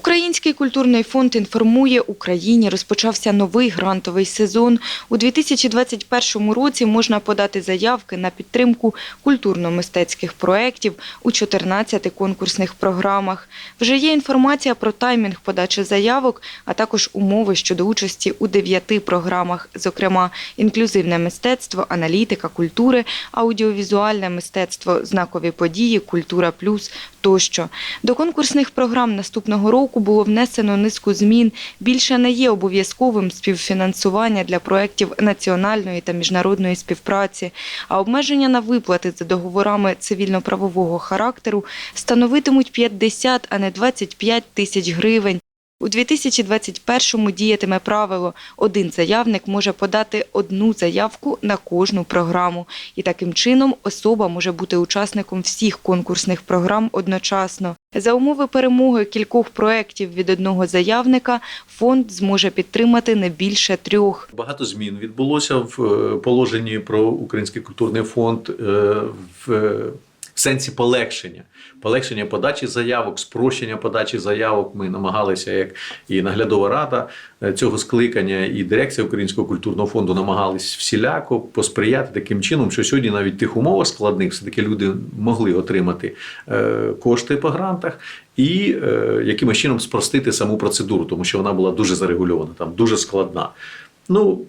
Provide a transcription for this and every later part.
Український культурний фонд інформує, Україні розпочався новий грантовий сезон. У 2021 році можна подати заявки на підтримку культурно-мистецьких проєктів у 14 конкурсних програмах. Вже є інформація про таймінг подачі заявок, а також умови щодо участі у 9 програмах, зокрема інклюзивне мистецтво, аналітика культури, аудіовізуальне мистецтво, знакові події, культура плюс тощо. До конкурсних програм наступного року було внесено низку змін. Більше не є обов'язковим співфінансування для проєктів національної та міжнародної співпраці, а обмеження на виплати за договорами цивільно-правового характеру становитимуть 50, а не 25 тисяч гривень. У 2021-му діятиме правило «один заявник може подати одну заявку на кожну програму». І таким чином особа може бути учасником всіх конкурсних програм одночасно. За умови перемоги кількох проєктів від одного заявника фонд зможе підтримати не більше трьох. Багато змін відбулося в е, положенні про Український культурний фонд е, в е, в сенсі полегшення. Полегшення подачі заявок, спрощення подачі заявок. Ми намагалися, як і наглядова рада е, цього скликання, і дирекція Українського культурного фонду намагались всіляко посприяти таким чином, що сьогодні навіть тих умовах складних все-таки люди могли отримати е, кошти по грантах і е, якимось чином спростити саму процедуру, тому що вона була дуже зарегульована, там дуже складна. Ну,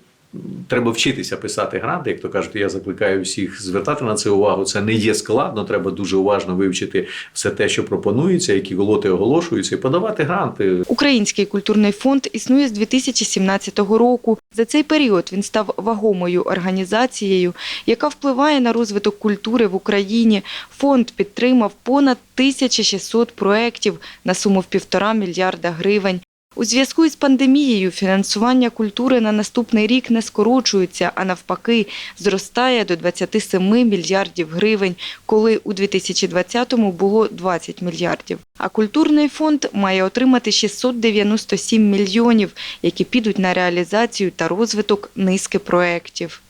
Треба вчитися писати гранти, як то кажуть, я закликаю всіх звертати на це увагу. Це не є складно, треба дуже уважно вивчити все те, що пропонується, які лоти оголошуються, і подавати гранти. Український культурний фонд існує з 2017 року. За цей період він став вагомою організацією, яка впливає на розвиток культури в Україні. Фонд підтримав понад 1600 проєктів на суму в півтора мільярда гривень. У зв'язку із пандемією фінансування культури на наступний рік не скорочується, а навпаки зростає до 27 мільярдів гривень, коли у 2020-му було 20 мільярдів. А культурний фонд має отримати 697 мільйонів, які підуть на реалізацію та розвиток низки проєктів.